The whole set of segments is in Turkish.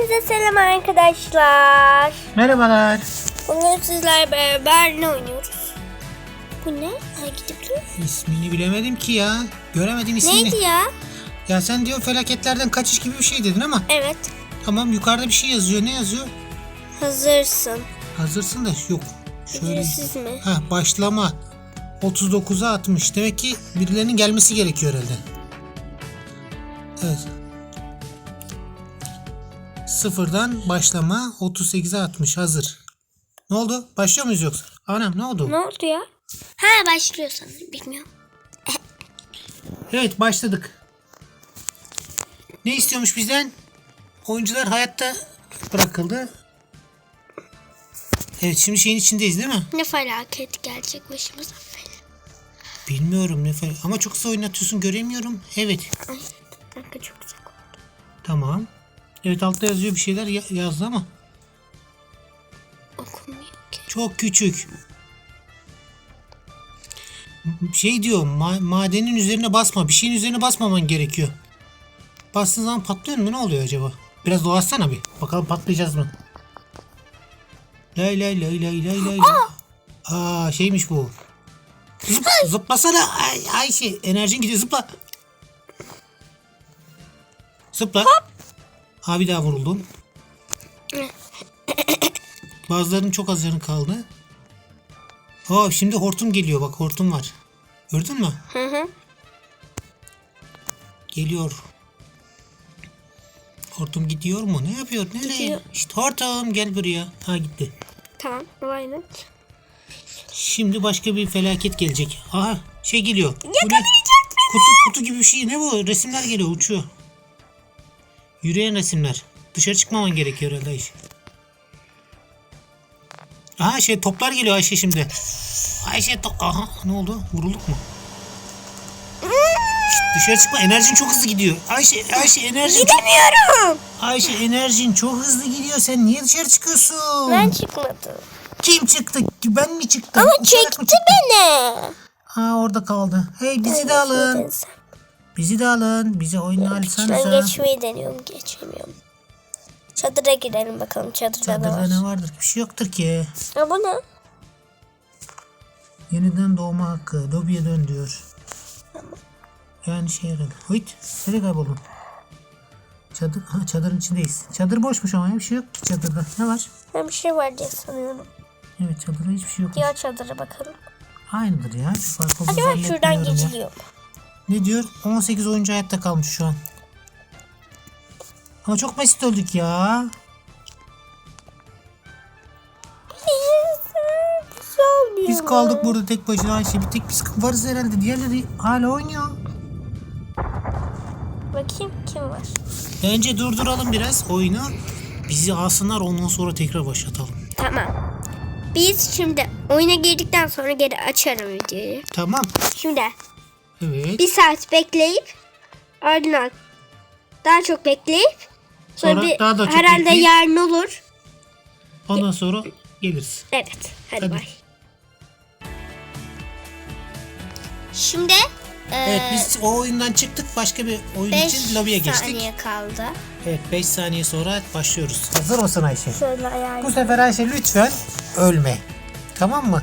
Size selam arkadaşlar. Merhabalar. Bugün sizlerle beraber ne oynuyoruz? Bu ne? Ediyor. İsmini bilemedim ki ya. Göremedim ismini. Neydi ya? Ya sen diyor felaketlerden kaçış gibi bir şey dedin ama. Evet. Tamam yukarıda bir şey yazıyor. Ne yazıyor? Hazırsın. Hazırsın da yok. Şöyle. Ücretsiz mi? Ha başlama. 39'a 60. Demek ki birilerinin gelmesi gerekiyor herhalde. Evet. Sıfırdan başlama 38'e 60 hazır. Ne oldu? Başlıyor muyuz yoksa? Anam ne oldu? Ne oldu ya? Ha başlıyor sanırım. Bilmiyorum. Evet başladık. Ne istiyormuş bizden? Oyuncular hayatta bırakıldı. Evet şimdi şeyin içindeyiz değil mi? Ne felaket gelecek başımıza. Bilmiyorum ne fa- ama çok kısa oynatıyorsun göremiyorum. Evet Ay, dakika çok güzel oldu. tamam. Evet altta yazıyor bir şeyler ya- yazdı ama Okunmuyor ki. çok küçük. Şey diyor ma- madenin üzerine basma bir şeyin üzerine basmaman gerekiyor. Bastığın zaman patlıyor mu ne oluyor acaba? Biraz dolaşsana bir bakalım patlayacağız mı? Lay lay lay lay lay lay. Aa şeymiş bu. Zıp, zıplasana. Ay, Ayşe enerjin gidiyor zıpla. Zıpla. Ha bir daha vuruldum. Bazılarının çok az yanı kaldı. Aa şimdi hortum geliyor bak hortum var. Gördün mü? Hı hı. Geliyor. Hortum gidiyor mu? Ne yapıyor? Nereye? Gidiyor. İşte hortum gel buraya. Ha gitti. Tamam. Aynen. Şimdi başka bir felaket gelecek. Aha şey geliyor. Bu ne? Kutu, kutu gibi bir şey. Ne bu? Resimler geliyor uçuyor. Yürüyen resimler. Dışarı çıkmaman gerekiyor herhalde Ayşe. Aha şey toplar geliyor Ayşe şimdi. Ayşe top... Aha ne oldu? Vurulduk mu? Dışarı çıkma. Enerjin çok hızlı gidiyor. Ayşe, Ayşe enerjin çok... Gidemiyorum. Ayşe enerjin çok hızlı gidiyor. Sen niye dışarı çıkıyorsun? Ben çıkmadım. Kim çıktı? Ben mi çıktım? Ama Uçarak çekti beni. Ha orada kaldı. Hey bizi de alın. Bizi de alın. Bizi oyuna Ben alsanıza. geçmeyi deniyorum. Geçemiyorum. Çadıra girelim bakalım. Çadırda ne Çadırda var? ne vardır? Bir şey yoktur ki. Ya bu ne? Yeniden doğma hakkı. Lobiye dön diyor. Yani şey herhalde. Hıt. Nereye kayboldun? Çadır, ha, çadırın içindeyiz. Çadır boşmuş ama ya, bir şey yok ki çadırda. Ne var? Ben bir şey var diye sanıyorum. Evet çadırda hiçbir şey yok. Diğer çadıra bakalım. Aynıdır ya. Fark Hadi bak şuradan ya. Ne diyor? 18 oyuncu hayatta kalmış şu an. Ama çok basit öldük ya. Biz kaldık burada tek başına Ayşe. Bir tek biz varız herhalde. Diğerleri hala oynuyor. Bakayım kim var? Bence durduralım biraz oyunu. Bizi alsınlar ondan sonra tekrar başlatalım. Tamam. Biz şimdi oyuna girdikten sonra geri açarım videoyu. Tamam. Şimdi Evet. bir saat bekleyip ardından daha çok bekleyip sonra, Sonra bir, daha da çok herhalde bekleyip- yarın olur. Ondan sonra geliriz. Evet. Hadi, Hadi. bay. Şimdi Evet biz o oyundan çıktık. Başka bir oyun 5 için lobiye geçtik. saniye kaldı. Evet 5 saniye sonra başlıyoruz. Hazır mısın Ayşe? Şöyle ayarlayayım. Bu sefer Ayşe lütfen ölme. Tamam mı?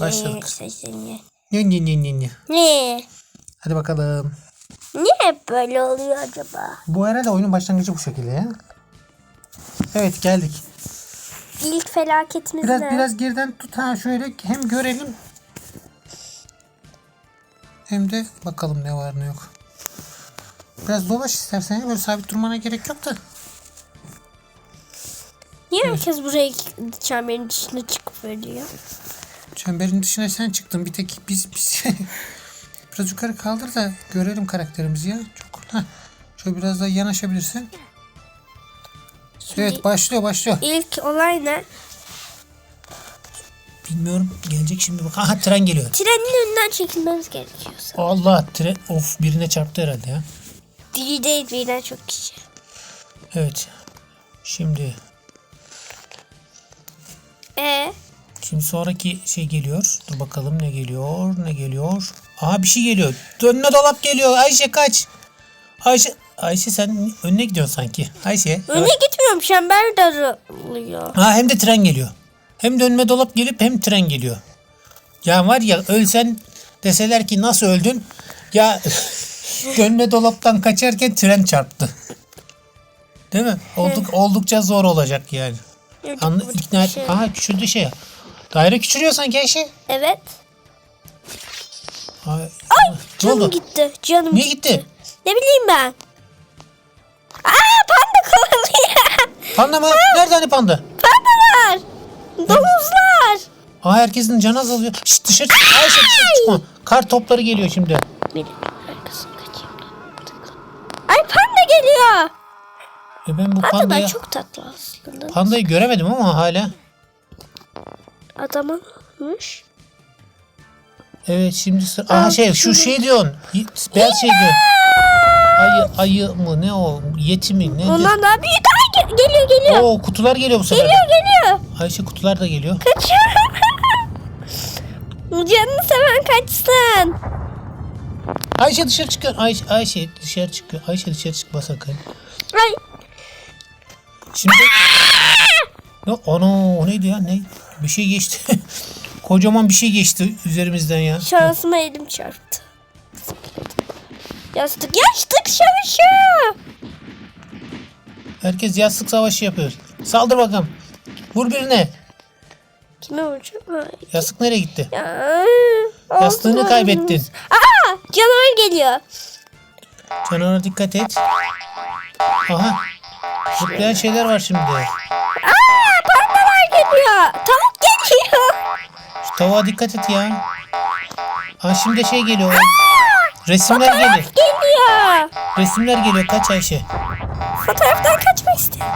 Başladık. Ne ne ne ne ne. Ne? Hadi bakalım. Niye hep böyle oluyor acaba? Bu herhalde oyunun başlangıcı bu şekilde ya. Evet geldik. İlk felaketimiz Biraz ne? biraz geriden tut ha şöyle hem görelim. Hem de bakalım ne var ne yok. Biraz dolaş istersen ya böyle sabit durmana gerek yok da. Niye herkes buraya çemberin dışına çıkıp ölüyor? Çemberin dışına sen çıktın. Bir tek biz biz biraz yukarı kaldır da görelim karakterimizi ya. Çok ha. Şöyle biraz daha yanaşabilirsin. Evet başlıyor başlıyor. İlk olay ne? Bilmiyorum gelecek şimdi bak. Aha tren geliyor. Trenin önünden çekilmemiz gerekiyor. Allah tren of birine çarptı herhalde ya. Dili değil birden çok kişi. Evet. Şimdi E şimdi sonraki şey geliyor. Dur bakalım ne geliyor? Ne geliyor? Aha bir şey geliyor. Önüne dolap geliyor. Ayşe kaç. Ayşe Ayşe sen önüne gidiyorsun sanki. Ayşe. Öne gitmiyorum çember daralıyor. Ha hem de tren geliyor. Hem dönme dolap gelip hem tren geliyor. Ya var ya ölsen deseler ki nasıl öldün? Ya dönme dolaptan kaçarken tren çarptı. Değil mi? Olduk, oldukça zor olacak yani. Anla, ikna et. Şey. Aha küçüldü şey. Daire küçülüyor sanki Ayşe. Evet. Ay, ne Canım oldu? gitti. Canım Niye gitti? Ne bileyim ben. Aa panda kovalıyor. Panda mı? Nerede hani panda? Pandalar. Domuzlar. Aa herkesin canı azalıyor. Şşt dışarı çık. Ayşe dışarı çıkma. Kar topları geliyor şimdi. Benim arkasını kaçayım. Ay panda geliyor. E ben bu Pandalar pandayı, çok tatlı aslında. pandayı göremedim ama hala. Adamınmış. Evet şimdi sıra... Aha şey şu şey diyorsun. Beyaz şey diyor. Ayı, ayı mı ne o? Yeti mi? Ne? Ondan daha büyük. Ay ge- geliyor geliyor. Oo kutular geliyor bu sefer. Geliyor geliyor. Ayşe kutular da geliyor. Kaçıyor. Canını seven kaçsın. Ayşe dışarı çıkıyor. Ayşe, Ayşe dışarı çıkıyor. Ayşe dışarı çıkma sakın. Ay Şimdi... ne? Ana o neydi ya? Ne? Bir şey geçti. Kocaman bir şey geçti üzerimizden ya. şansıma elim çarptı. Yastık yastık savaşı. Herkes yastık savaşı yapıyor. Saldır bakalım. Vur birine. Kime vuracağım? Yastık nereye gitti? Ya, Yastığını kaybettin. Aa canavar geliyor. Canavara dikkat et. Aha. Zıplayan şeyler var şimdi. Geliyor. Tavuk geliyor. Şu tavuğa dikkat et ya. Ha şimdi şey geliyor. Resimler geliyor. Geliyor. Resimler geliyor. Kaç Ayşe? Fotoğraftan kaçmak istiyorum.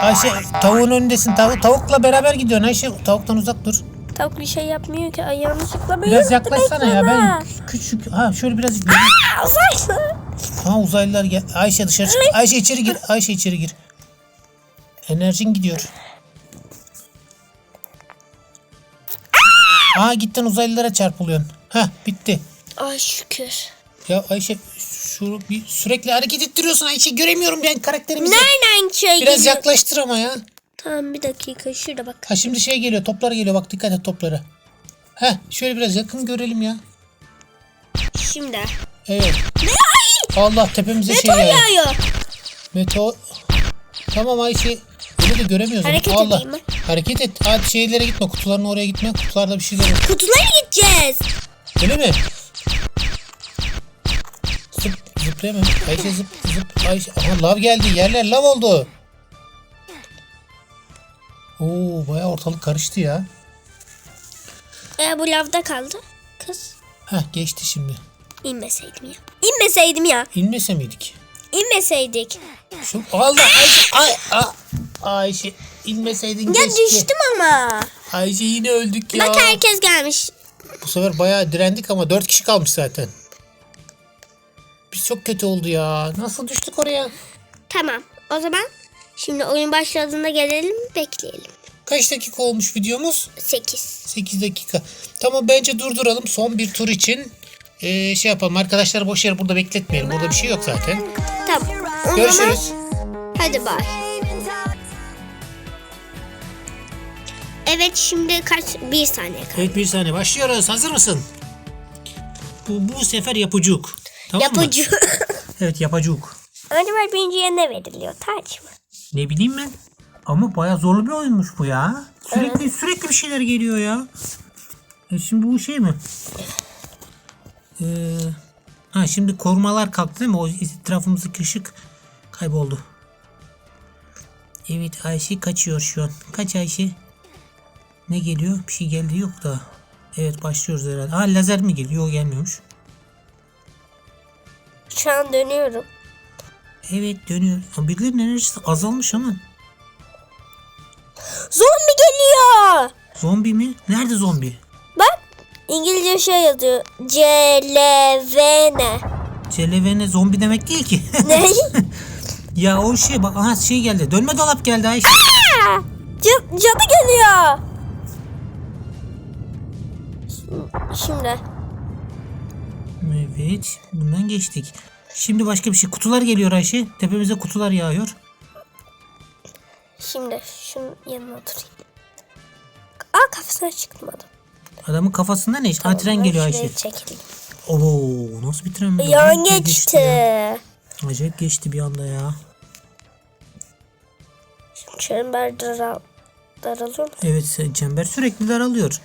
Ayşe tavuğun önündesin. Tavuk, tavukla beraber gidiyorsun Ayşe. Tavuktan uzak dur. Tavuk bir şey yapmıyor ki. Ay yanlışlıkla böyle Biraz yaklaşsana ya. Ben küçük. Ha şöyle biraz. Aa, uzaylı. Ha uzaylılar gel. Ayşe dışarı çık. Ayşe içeri gir. Ayşe içeri gir. Enerjin gidiyor. Aa gittin uzaylılara çarpılıyorsun. Ha bitti. Ay şükür. Ya Ayşe şu bir sürekli hareket ettiriyorsun Ayşe göremiyorum ben karakterimizi. Nereden şey Biraz geliyor? yaklaştır ama ya. Tamam bir dakika şurada bak. Ha şimdi şey geliyor toplar geliyor bak dikkat et toplara. Ha şöyle biraz yakın görelim ya. Şimdi. Evet. Allah tepemize şey Meteor yağıyor. yağıyor. Meteor. Tamam Ayşe. Öyle de göremiyoruz. Hareket Allah. edeyim Hareket et. Hadi şeylere gitme. Kutuların oraya gitme. Kutularda bir şeyler var. Kutulara gideceğiz. Öyle mi? Zıp, zıplayamam. Ayşe zıp zıp. Ayşe. Aha lav geldi. Yerler lav oldu. Oo bayağı ortalık karıştı ya. Ee, bu lavda kaldı. Kız. Heh geçti şimdi. İnmeseydim ya. İnmeseydim ya. İnmese miydik? İnmeseydik. Şu, Allah Ayşe. Ay, a, Ayşe inmeseydin Ya keşke. düştüm ama. Ayşe yine öldük ya. Bak herkes gelmiş. Bu sefer bayağı direndik ama 4 kişi kalmış zaten. Biz çok kötü oldu ya. Nasıl düştük oraya? Tamam. O zaman şimdi oyun başladığında gelelim bekleyelim. Kaç dakika olmuş videomuz? 8. 8 dakika. Tamam bence durduralım. Son bir tur için ee, şey yapalım. Arkadaşlar boş yer burada bekletmeyelim. Burada bir şey yok zaten. Tamam. Görüşürüz. Zaman, hadi bay. Evet şimdi kaç? Bir saniye kaldı. Evet bir saniye başlıyoruz. Hazır mısın? Bu, bu sefer yapıcuk. Tamam mı? Yapıcı. Evet yapacuk. Acaba birinciye ne veriliyor? Taç mı? Ne bileyim ben. Ama bayağı zorlu bir oyunmuş bu ya. Sürekli sürekli bir şeyler geliyor ya. E şimdi bu şey mi? Ee, ha şimdi korumalar kalktı değil mi? O etrafımızdaki ışık kayboldu. Evet Ayşe kaçıyor şu an. Kaç Ayşe? Ne geliyor? Bir şey geldi yok da. Evet başlıyoruz herhalde. Ha lazer mi geliyor? Yok gelmiyormuş. Şu an dönüyorum. Evet dönüyor. Birilerinin enerjisi azalmış ama. Zombi geliyor. Zombi mi? Nerede zombi? Bak İngilizce şey yazıyor. C L V N. Celevene zombi demek değil ki. Ne? ya o şey bak aha şey geldi. Dönme dolap geldi Ayşe. Cadı geliyor. Şimdi Evet bundan geçtik. Şimdi başka bir şey. Kutular geliyor Ayşe. Tepemize kutular yağıyor. Şimdi şunun yanına oturayım. Aa kafasına çıktım adam. Adamın kafasında ne? Aa, tren geliyor Ayşe. çekileyim. Oo nasıl bir tren? bu? Yan Acayip geçti. ya. Acayip geçti bir anda ya. Çember daral daralıyor mu? Evet çember sürekli daralıyor.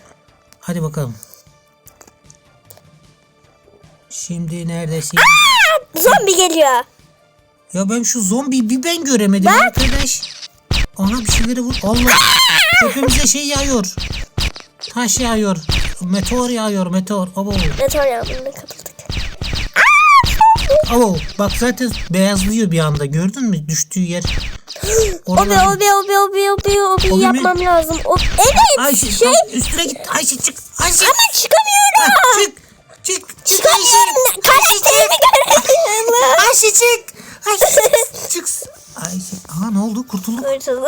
Hadi bakalım. Şimdi neredesin? Zombi geliyor. Ya ben şu zombiyi bir ben göremedim arkadaş. Ana bir şeyleri vur. Allah. Tepemize şey yağıyor. Taş yağıyor. Meteor yağıyor meteor. Abo. Meteor yağmuruna kapıldık. Abo. Bak zaten beyazlıyor bir anda. Gördün mü düştüğü yer? Obi Oralar- obi obi obi obi obi Obi mi? yapmam lazım. O, evet Ayşe şey. üstüne git. Ayşe çık. Ayşe. Ama çıkamıyorum. Ha, çık. Çık. Çık Ayşe. Çıkamıyorum. Karakterimi göremiyorum. Ayşe çık. Ayşe çık. Ayşe. Aa ne oldu? Kurtulduk. Kurtuldu.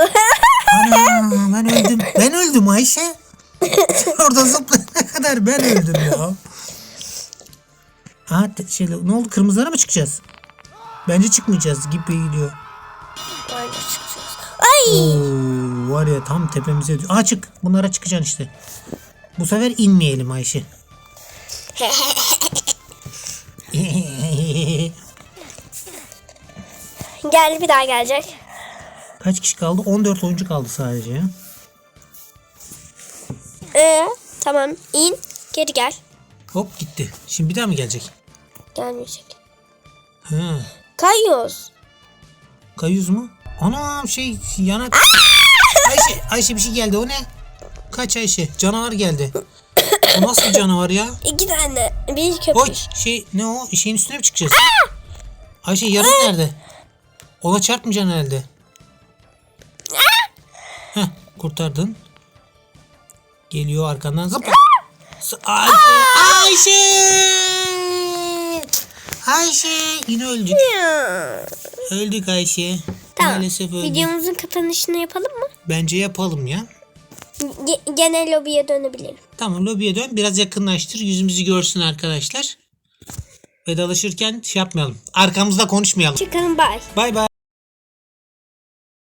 Ana ben öldüm. Ben öldüm Ayşe. Orada zıplayana kadar ben öldüm ya. Ha te- şey, ne oldu? Kırmızılara mı çıkacağız? Bence çıkmayacağız gibi gidiyor. Bence çıkacağız. Ay. Oo, var ya tam tepemize. Aa çık. Bunlara çıkacaksın işte. Bu sefer inmeyelim Ayşe. Geldi bir daha gelecek. Kaç kişi kaldı? 14 oyuncu kaldı sadece ya. Ee, tamam in geri gel. Hop gitti. Şimdi bir daha mı gelecek? Gelmeyecek. Ha. Kayıyoruz. Kayıyoruz mu? Ana şey yanak. Ayşe, Ayşe bir şey geldi o ne? Kaç Ayşe? Canavar geldi. O nasıl canavar ya? İki tane. Bir köpek. Oy şey ne o? Şeyin üstüne mi çıkacağız? Ayşe yarın nerede? Ola çarpmayacaksın herhalde. Heh kurtardın. Geliyor arkandan zıp. S- Ayşe! Ayşe! Ayşe! Yine öldük. Öldük Ayşe. Tamam. Maalesef öldük. Videomuzun kapanışını yapalım mı? Bence yapalım ya. Ge- gene lobiye dönebilirim. Tamam lobiye dön. Biraz yakınlaştır. Yüzümüzü görsün arkadaşlar. Vedalaşırken şey yapmayalım. Arkamızda konuşmayalım. Çıkalım bay. Bay bay.